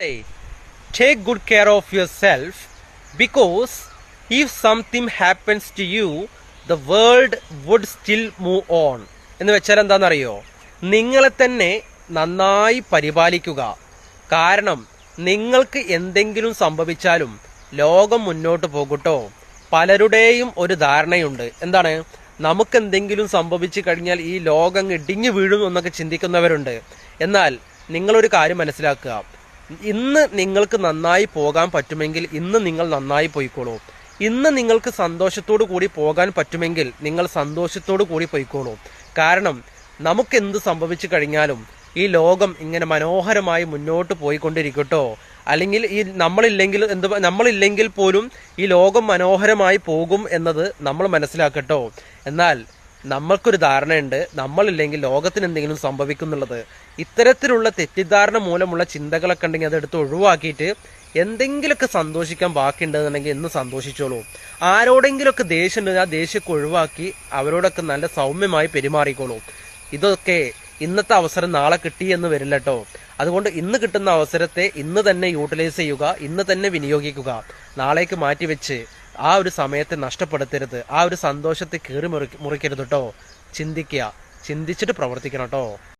say, take good care of yourself because if something happens to you, the world would still move on. എന്ന് വെച്ചാൽ എന്താണെന്നറിയോ? നിങ്ങളെ തന്നെ നന്നായി പരിപാലിക്കുക. കാരണം നിങ്ങൾക്ക് എന്തെങ്കിലും സംഭവിച്ചാലും ലോകം മുന്നോട്ട് പോകട്ടോ? പലരുടെയും ഒരു ധാരണയുണ്ട്. എന്താണ്? നമുക്ക് എന്തെങ്കിലും സംഭവിച്ചു കഴിഞ്ഞാൽ ഈ ലോകം ഇടിഞ്ഞു വീഴും എന്നൊക്കെ ചിന്തിക്കുന്നവരുണ്ട്. എന്നാൽ നിങ്ങളൊരു കാര്യം മനസ്സിലാക്കുക. ഇന്ന് നിങ്ങൾക്ക് നന്നായി പോകാൻ പറ്റുമെങ്കിൽ ഇന്ന് നിങ്ങൾ നന്നായി പോയിക്കോളൂ. ഇന്ന് നിങ്ങൾക്ക് സന്തോഷത്തോടു കൂടി പോകാൻ പറ്റുമെങ്കിൽ നിങ്ങൾ സന്തോഷത്തോടു കൂടി പോയിക്കോളൂ. കാരണം നമുക്ക് എന്ത് സംഭവിച്ചു കഴിഞ്ഞാലും ഈ ലോകം ഇങ്ങനെ മനോഹരമായി മുന്നോട്ട് പോയിക്കൊണ്ടിരിക്കട്ടോ. അല്ലെങ്കിൽ ഈ നമ്മളില്ലെങ്കിൽ എന്ത് നമ്മളില്ലെങ്കിൽ പോലും ഈ ലോകം മനോഹരമായി പോകും എന്നത് നമ്മൾ മനസ്സിലാക്കട്ടോ. എന്നാൽ നമ്മൾക്കൊരു ധാരണയുണ്ട്. നമ്മളില്ലെങ്കിൽ ലോകത്തിന് എന്തെങ്കിലും സംഭവിക്കുന്നുള്ളത്. ഇത്തരത്തിലുള്ള തെറ്റിദ്ധാരണ മൂലമുള്ള ചിന്തകളൊക്കെ ഉണ്ടെങ്കിൽ അതെടുത്ത് ഒഴിവാക്കിയിട്ട് എന്തെങ്കിലുമൊക്കെ സന്തോഷിക്കാൻ ബാക്കിയുണ്ടെന്നുണ്ടെങ്കിൽ എന്ന് സന്തോഷിച്ചോളൂ. ആരോടെങ്കിലുമൊക്കെ ദേഷ്യം ഉണ്ടെങ്കിൽ ആ ദേഷ്യമൊക്കെ ഒഴിവാക്കി അവരോടൊക്കെ നല്ല സൗമ്യമായി പെരുമാറിക്കോളൂ. ഇതൊക്കെ ഇന്നത്തെ അവസരം നാളെ കിട്ടി എന്ന് വരില്ല കേട്ടോ അതുകൊണ്ട് ഇന്ന് കിട്ടുന്ന അവസരത്തെ ഇന്ന് തന്നെ യൂട്ടിലൈസ് ചെയ്യുക ഇന്ന് തന്നെ വിനിയോഗിക്കുക. നാളേക്ക് മാറ്റിവെച്ച് ആ ഒരു സമയത്തെ നഷ്ടപ്പെടുത്തരുത്. ആ ഒരു സന്തോഷത്തെ കീറി മുറി മുറിക്കരുത് കേട്ടോ ചിന്തിക്കുക. ചിന്തിച്ചിട്ട് പ്രവർത്തിക്കണം കേട്ടോ